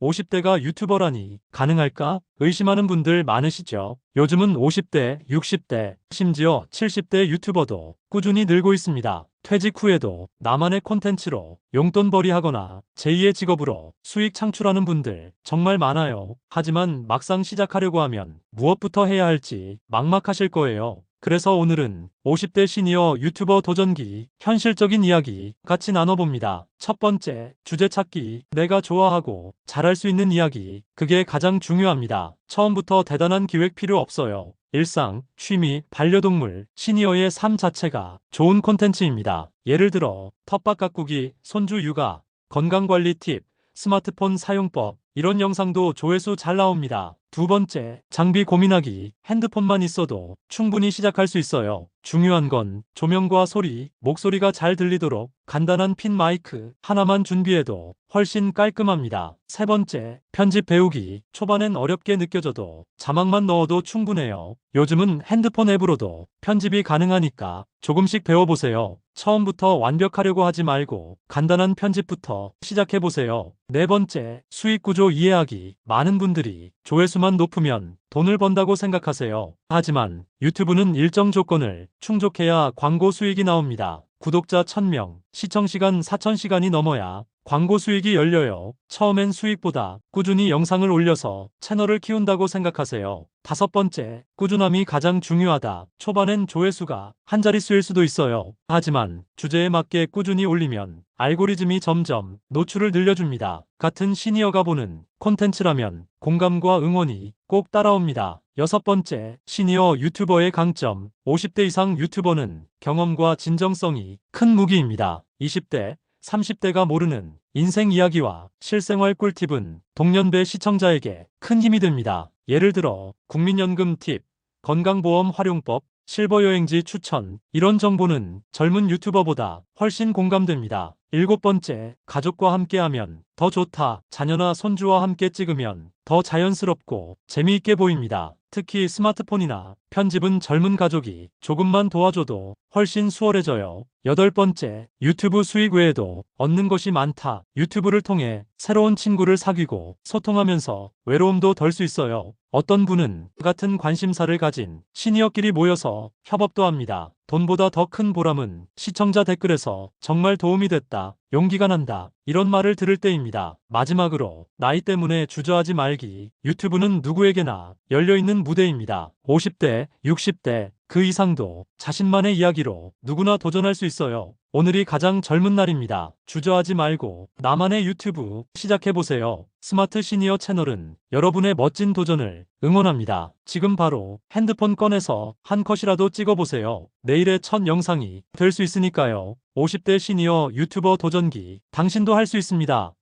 50대가 유튜버라니 가능할까? 의심하는 분들 많으시죠? 요즘은 50대, 60대, 심지어 70대 유튜버도 꾸준히 늘고 있습니다. 퇴직 후에도 나만의 콘텐츠로 용돈벌이 하거나 제2의 직업으로 수익 창출하는 분들 정말 많아요. 하지만 막상 시작하려고 하면 무엇부터 해야 할지 막막하실 거예요. 그래서 오늘은 50대 시니어 유튜버 도전기 현실적인 이야기 같이 나눠봅니다. 첫 번째, 주제 찾기. 내가 좋아하고 잘할 수 있는 이야기. 그게 가장 중요합니다. 처음부터 대단한 기획 필요 없어요. 일상, 취미, 반려동물, 시니어의 삶 자체가 좋은 콘텐츠입니다. 예를 들어, 텃밭 가꾸기, 손주 육아, 건강관리 팁, 스마트폰 사용법, 이런 영상도 조회수 잘 나옵니다. 두 번째, 장비 고민하기. 핸드폰만 있어도 충분히 시작할 수 있어요. 중요한 건 조명과 소리, 목소리가 잘 들리도록 간단한 핀 마이크 하나만 준비해도 훨씬 깔끔합니다. 세 번째, 편집 배우기. 초반엔 어렵게 느껴져도 자막만 넣어도 충분해요. 요즘은 핸드폰 앱으로도 편집이 가능하니까 조금씩 배워보세요. 처음부터 완벽하려고 하지 말고 간단한 편집부터 시작해보세요. 네 번째, 수익 구조 이해하기. 많은 분들이 조회수 만 높으면 돈을 번다고 생각하세요. 하지만 유튜브는 일정 조건을 충족해야 광고 수익이 나옵니다. 구독자 1000명, 시청시간 4000시간이 넘어야 광고 수익이 열려요. 처음엔 수익보다 꾸준히 영상을 올려서 채널을 키운다고 생각하세요. 다섯 번째, 꾸준함이 가장 중요하다. 초반엔 조회수가 한 자릿수일 수도 있어요. 하지만 주제에 맞게 꾸준히 올리면 알고리즘이 점점 노출을 늘려줍니다. 같은 시니어가 보는 콘텐츠라면 공감과 응원이 꼭 따라옵니다. 여섯 번째, 시니어 유튜버의 강점. 50대 이상 유튜버는 경험과 진정성이 큰 무기입니다. 20대, 30대가 모르는 인생 이야기와 실생활 꿀팁은 동년배 시청자에게 큰 힘이 됩니다. 예를 들어 국민연금 팁, 건강보험 활용법, 실버 여행지 추천 이런 정보는 젊은 유튜버보다 훨씬 공감됩니다. 일곱 번째, 가족과 함께하면 더 좋다. 자녀나 손주와 함께 찍으면 더 자연스럽고 재미있게 보입니다. 특히 스마트폰이나 편집은 젊은 가족이 조금만 도와줘도 훨씬 수월해져요. 여덟 번째, 유튜브 수익 외에도 얻는 것이 많다. 유튜브를 통해 새로운 친구를 사귀고 소통하면서 외로움도 덜 수 있어요. 어떤 분은 같은 관심사를 가진 시니어끼리 모여서 협업도 합니다. 돈보다 더 큰 보람은 시청자 댓글에서 정말 도움이 됐다. 용기가 난다. 이런 말을 들을 때입니다. 마지막으로 나이 때문에 주저하지 말기. 유튜브는 누구에게나 열려있는 무대입니다. 50대, 60대, 그 이상도 자신만의 이야기로 누구나 도전할 수 있어요. 오늘이 가장 젊은 날입니다. 주저하지 말고 나만의 유튜브 시작해보세요. 스마트 시니어 채널은 여러분의 멋진 도전을 응원합니다. 지금 바로 핸드폰 꺼내서 한 컷이라도 찍어보세요. 내일의 첫 영상이 될 수 있으니까요. 50대 시니어 유튜버 도전기 당신도 할 수 있습니다.